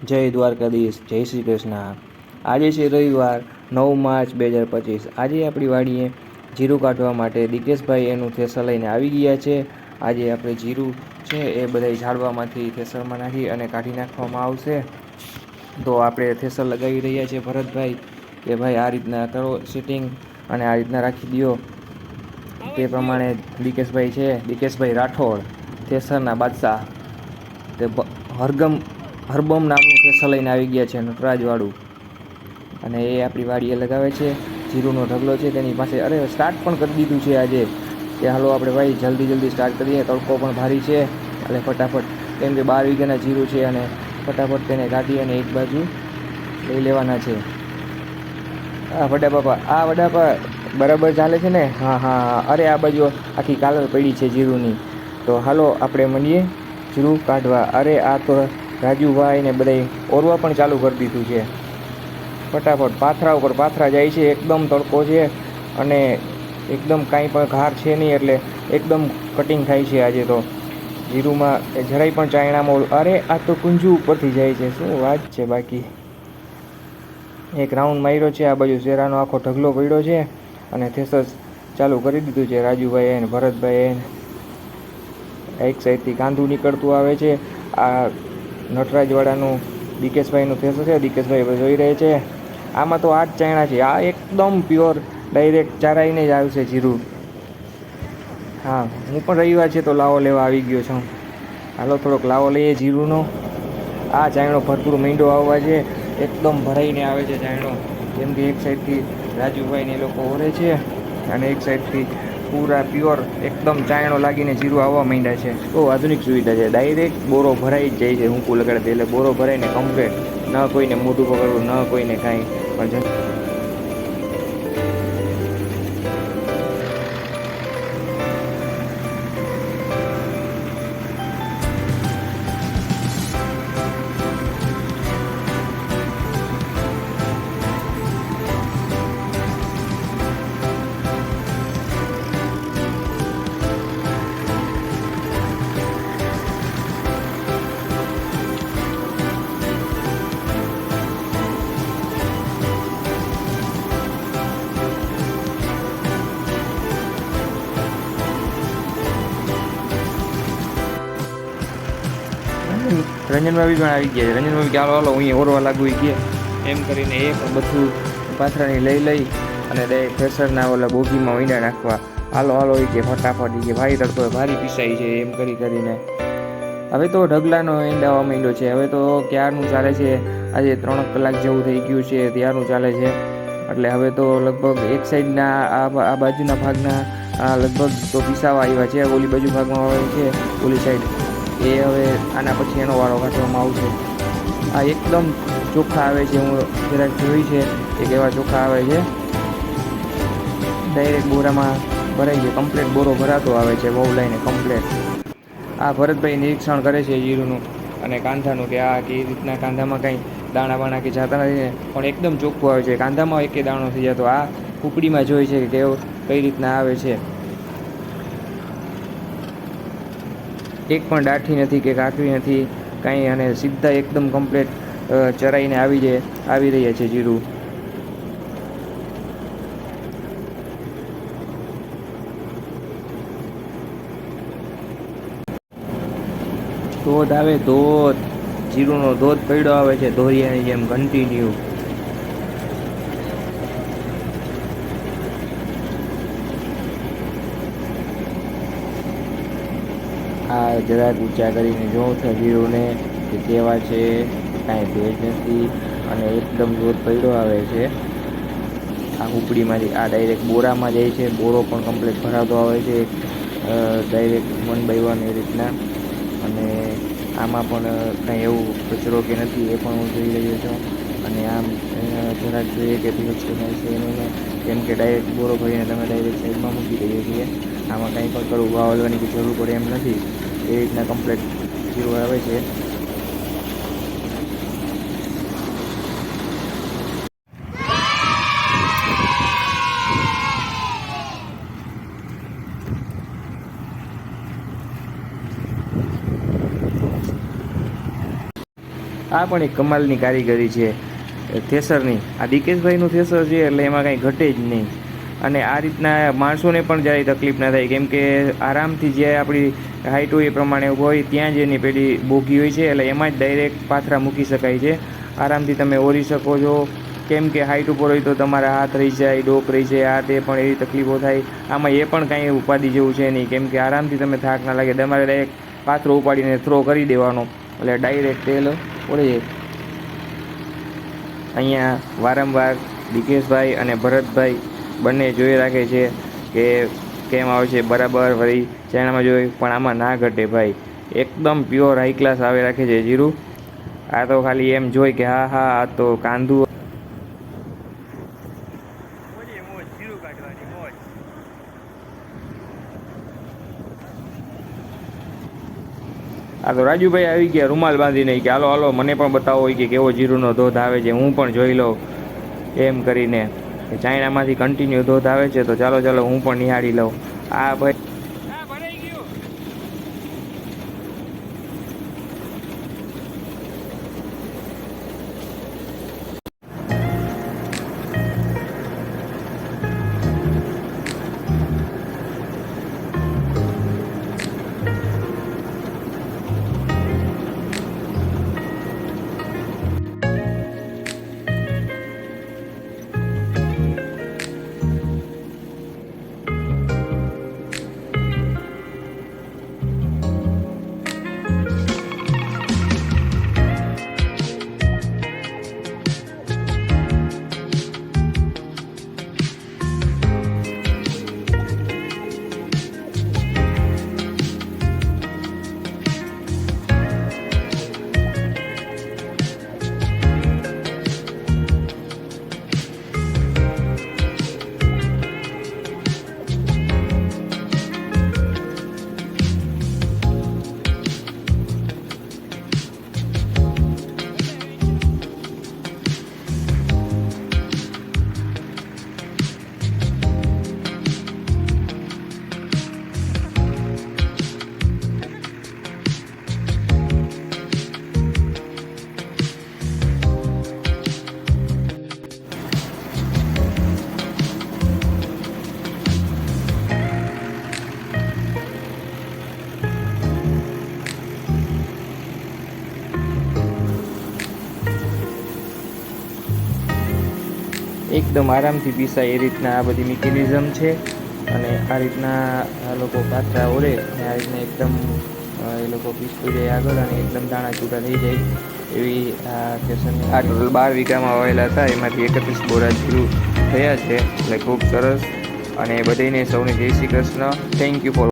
જય દ્વારકાધીશ, જય શ્રી કૃષ્ણ. આજે છે રવિવાર, નવ માર્ચ બે હજાર પચીસ. આજે આપણી વાડીએ જીરું કાઢવા માટે દિકેશભાઈ એનું થેસર લઈને આવી ગયા છે. આજે આપણે જીરું છે એ બધા ઝાડવામાંથી થેસરમાં નાખી અને કાઢી નાખવામાં આવશે. તો આપણે થેસર લગાવી રહ્યા છીએ ભરતભાઈ, કે ભાઈ આ રીતના કરો સિટિંગ અને આ રીતના રાખી દો તે પ્રમાણે દિકેશભાઈ છે, દિકેશભાઈ રાઠોડ, થેસરના બાદશાહ. તે હરગમ હરબમ નામનું થેસર લઈને આવી ગયા છે નટરાજવાળું. અને એ આપણી વાડીએ લગાવે છે. જીરુનો ઢગલો છે તેની પાસે. અરે સ્ટાર્ટ પણ કરી દીધું છે આજે. કે હાલો આપણે ભાઈ, જલ્દી જલ્દી સ્ટાર્ટ કરીએ. તડકો પણ ભારી છે. એટલે ફટાફટ, કેમ કે બાર વીઘાના જીરું છે અને ફટાફટ તેને કાઢી અને એક બાજુ લઈ લેવાના છે. આ વડા બાપા, આ વડા બરાબર ચાલે છે ને? હા હા. અરે, આ બાજુ આખી કાલર પડી છે જીરુની. તો હાલો, આપણે મળીએ. જીરું કાઢવા. અરે, આ તો રાજુભાઈ ને બધાય ઓરવા પણ ચાલુ કરી દીધું છે. ફટાફટ પાથરા ઉપર પાથરા જાય છે, એકદમ તડકો છે અને એકદમ કાંઈ પણ ઘાર છે નહીં એટલે એકદમ કટિંગ થાય છે આજે તો. જીરુમાં જરાય પણ ચાયણામાં અરે આ તો કુંજુ ઉપરથી જાય છે, શું વાત છે બાકી? એક રાઉન્ડ માર્યો છે, આ બાજુ શેરાનો આખો ઢગલો પડ્યો છે અને થેસસ ચાલુ કરી દીધું છે, રાજુભાઈ અને ભરતભાઈ એક સાઈડથી કાંદું નીકળતું આવે છે, આ નટરાજવાડાનું દિકેશભાઈનું થેસો છે દિકેશભાઈ હવે જોઈ રહે છે. આમાં તો આ જ ચાયણા છે. આ એકદમ પ્યોર ડાયરેક્ટ ચારાઈને જ આવશે જીરું. હા, હું પણ રવિવાર છે તો લાવો લેવા આવી ગયો છું. હાલો, થોડોક લાવો લઈએ જીરુંનો. આ ચાયણો ભરપૂર મીંડો આવવા છે. એકદમ ભરાઈને આવે છે ચાયણો. જેમ કે એક સાઈડથી રાજુભાઈને એ લોકો ઓરે છે અને એક સાઈડથી પૂરા પ્યોર, એકદમ ચાયણો લાગીને જીરું આવવા માંડ્યા છે. બહુ આધુનિક સુવિધા છે. ડાયરેક્ટ બોરો ભરાઈ જ જાય છે હુંકું લગાડી દે એટલે બોરો ભરાઈને કમ્પ્લેટ ન કોઈને મોઢું પકડવું, ન કોઈને કાંઈ. પણ રંજનભાઈ પણ આવી ગયા છે. રંજનભાઈ ચાલો હાલો હું ઓરવા લાગુ ગયા એમ કરીને એ પણ બધું પાથરાની લઈ લઈ અને ડાયરેક્ટ પ્રેશરના ઓલા બોગીમાં વીંડા નાખવા. હાલો હાલો એ કે, ફટાફટ એ કે ભારી તડકો ભારી પીસાઈ છે, એમ કરી કરીને. હવે તો ઢગલાનો ઈંડાવા માંડ્યો છે. હવે તો ક્યારનું ચાલે છે? આજે ત્રણ કલાક જેવું થઈ ગયું છે, ત્યારનું ચાલે છે. એટલે હવે તો લગભગ એક સાઈડના આ બાજુના ભાગના લગભગ તો પીસાવા આવ્યા છે, ઓલી બાજુ ભાગમાં આવે છે, ઓલી સાઈડ. એ હવે આના પછી એનો વારો કાઢવામાં આવશે. આ એકદમ ચોખ્ખા આવે છે, હું જરાક જોઈ છે કે કેવા ચોખ્ખા આવે છે. ડાયરેક્ટ બોરામાં ભરાઈ છે કમ્પ્લેટ બોરો ભરાતો આવે છે બહુ લઈને કમ્પ્લેટ આ ભરતભાઈ નિરીક્ષણ કરે છે જીરુનું અને કાંધાનું કે આ કે એ રીતના કાંધામાં કંઈ દાણા બાણા કે જાતા નથી પણ એકદમ ચોખ્ખું આવે છે. કાંધામાં એકે દાણો થઈ જતો આ કુકડીમાં જોઈ છે કે કેવો, કઈ રીતના આવે છે. એક પણ ડાઠી નથી કે કાકરી નથી, કાંઈ અને સીધા એકદમ કમ્પ્લેટ ચરાઈને આવી જાય આવી રહ્યા છે જીરું. ધોધ આવે ધોધ. જીરુંનો ધોધ પડ્યો આવે છે, ધોરિયાની જેમ કન્ટિન્યુ આ જરાક ઊંચા કરીને જોઉં છું જીરુને કે કેવા છે કાંઈ ભેજ નથી અને એકદમ જોર પડ્યો આવે છે, આ ઉપડીમાંથી, આ ડાયરેક્ટ બોરામાં જાય છે, બોરો પણ કમ્પ્લીટ ભરાતો આવે છે ડાયરેક્ટ વન બાય એ રીતના. અને આમાં પણ કાંઈ એવું કચરો કે નથી એ પણ હું જોઈ રહ્યો છું. અને આમ જરાક જોઈએ કે ભેજ કે કાંઈ છે નહીં કેમ કે ડાયરેક્ટ બોરો ભરીને તમે ડાયરેક્ટ સાઈડમાં મૂકી દઈએ છીએ. આમાં કાંઈ પણ કરવું વાવલવાની લેવાની જરૂર પડે એમ નથી. એ રીતના કમ્પ્લેટ જીરો આવે છે. આ પણ એક કમાલની કારીગરી છે થેસરની. આ દિકેશભાઈનું થેસર છે, એટલે એમાં કાંઈ ઘટે જ નહીં. અને આ રીતના માણસોને પણ જ્યારે તકલીફ ના થાય, કેમ કે આરામથી જે આપણી હાઈટ હોય એ પ્રમાણે હોય, ત્યાં જ એની પેલી બોગી હોય છે, એટલે એમાં જ ડાયરેક્ટ પાથરા મૂકી શકાય છે. આરામથી તમે ઓરી શકો છો. કેમ કે હાઈટ ઉપર હોય તો તમારા હાથ રહી જાય, ડોક રહી જાય, આ તે પણ એવી તકલીફો થાય. આમાં એ પણ કાંઈ ઉપાધિ જેવું છે નહીં. કેમ કે આરામથી તમે થાક ના લાગે. તમારે ડાયરેક્ટ પાથરો ઉપાડીને થ્રો કરી દેવાનો. એટલે ડાયરેક્ટ તેલ ઓળી જાય. અહીંયા વારંવાર દિકેશભાઈ અને ભરતભાઈ બંને જોઈ રાખે છે કે કેમ આવે છે બરાબર વળી ચાઇનામાં જોઈ, પણ આમાં ના ઘટે ભાઈ. એકદમ પ્યોર હાઈ ક્લાસ આવે રાખે છે જીરું. આ તો ખાલી એમ જોઈ કે હા હા, આ તો કાંદુ. આ તો રાજુભાઈ આવી ગયા રૂમાલ બાંધીને કે હાલો હાલો, મને પણ બતાવો કે કેવો જીરુનો ધોધ આવે છે, હું પણ જોઈ લઉં. એમ કરીને ચાઇનામાંથી કન્ટિન્યુ ધોધ આવે છે તો ચાલો ચાલો હું પણ નિહાળી લઉં. આ ભાઈ એકદમ આરામથી પીસાય એ રીતના આ બધી મિકેનિઝમ છે. અને આ રીતના આ લોકો પાત્રા ઓળે અને આ રીતના એકદમ એ લોકો પીસતું જાય આગળ અને એકદમ દાણા છૂટા થઈ જાય એવી આ ફેશન આ ટોટલ બાર વીઘામાં વાવેલા હતા એમાંથી એકત્રીસ બોરા જીરું થયા છે. એટલે ખૂબ સરસ. અને બધીને સૌને Jai Shri Krishna. Thank you for